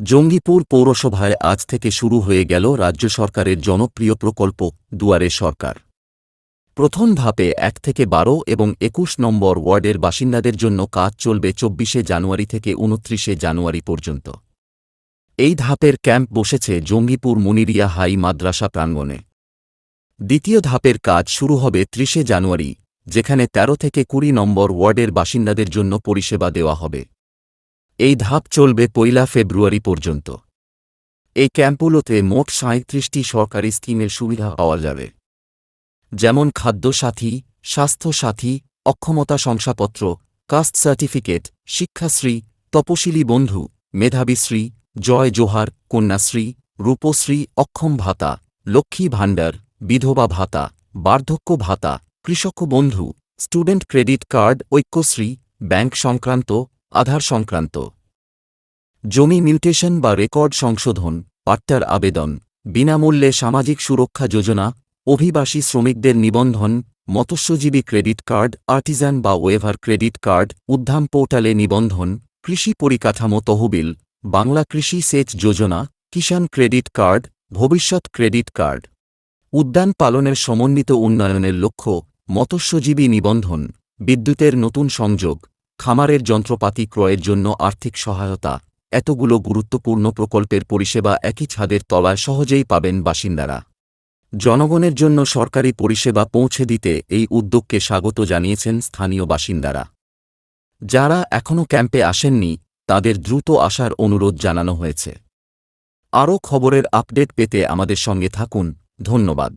জঙ্গিপুর পৌরসভায় আজ থেকে শুরু হয়ে গেল রাজ্য সরকারের জনপ্রিয় প্রকল্প, দুয়ারে সরকার। প্রথম ধাপে এক থেকে বারো এবং একুশ নম্বর ওয়ার্ডের বাসিন্দাদের জন্য কাজ চলবে চব্বিশে জানুয়ারি থেকে উনত্রিশে জানুয়ারি পর্যন্ত। এই ধাপের ক্যাম্প বসেছে জঙ্গিপুর মুনিরিয়া হাই মাদ্রাসা প্রাঙ্গণে। দ্বিতীয় ধাপের কাজ শুরু হবে ত্রিশে জানুয়ারি, যেখানে ১৩ থেকে কুড়ি নম্বর ওয়ার্ডের বাসিন্দাদের জন্য পরিষেবা দেওয়া হবে। এই ধাপ চলবে পয়লা ফেব্রুয়ারি পর্যন্ত। এই ক্যাম্পগুলোতে মোট সাঁত্রিশটি সরকারি স্কিমের সুবিধা পাওয়া যাবে। যেমন খাদ্য সাথী স্বাস্থ্য সাথী অক্ষমতা শংসাপত্র, কাস্ট সার্টিফিকেট, শিক্ষাশ্রী, তপশিলি বন্ধু মেধাবীশ্রী জয় জোহার, কন্যাশ্রী, রূপশ্রী, অক্ষম ভাতা, লক্ষ্মী ভাণ্ডার, বিধবা ভাতা, বার্ধক্য ভাতা, কৃষক বন্ধু, student credit card, Aikyashree, bank সংক্রান্ত আধার সংক্রান্ত। জমি মিউটেশন বা রেকর্ড সংশোধন পাট্টার আবেদন, বিনামূল্যে সামাজিক সুরক্ষা যোজনা, অভিবাসী শ্রমিকদের নিবন্ধন, মৎস্যজীবী ক্রেডিট কার্ড, আর্টিজান বা ওয়েভার ক্রেডিট কার্ড, উদ্ধাম পোর্টালে নিবন্ধন, কৃষি পরিকাঠামো তহবিল, বাংলা কৃষি সেচ যোজনা, কিষাণ ক্রেডিট কার্ড, ভবিষ্যৎ ক্রেডিট কার্ড। উদ্যান পালনের সমন্বিত উন্নয়নের লক্ষ্য, মৎস্যজীবী নিবন্ধন, বিদ্যুতের নতুন সংযোগ। খামারের যন্ত্রপাতি ক্রয়ের জন্য আর্থিক সহায়তা, এতগুলো গুরুত্বপূর্ণ প্রকল্পের পরিষেবা একই ছাদের তলায় সহজেই পাবেন বাসিন্দারা। জনগণের জন্য সরকারি পরিষেবা পৌঁছে দিতে এই উদ্যোগকে স্বাগত জানিয়েছেন স্থানীয় বাসিন্দারা। যারা এখনও ক্যাম্পে আসেননি, তাদের দ্রুত আসার অনুরোধ জানানো হয়েছে। আরও খবরের আপডেট পেতে আমাদের সঙ্গে থাকুন। ধন্যবাদ।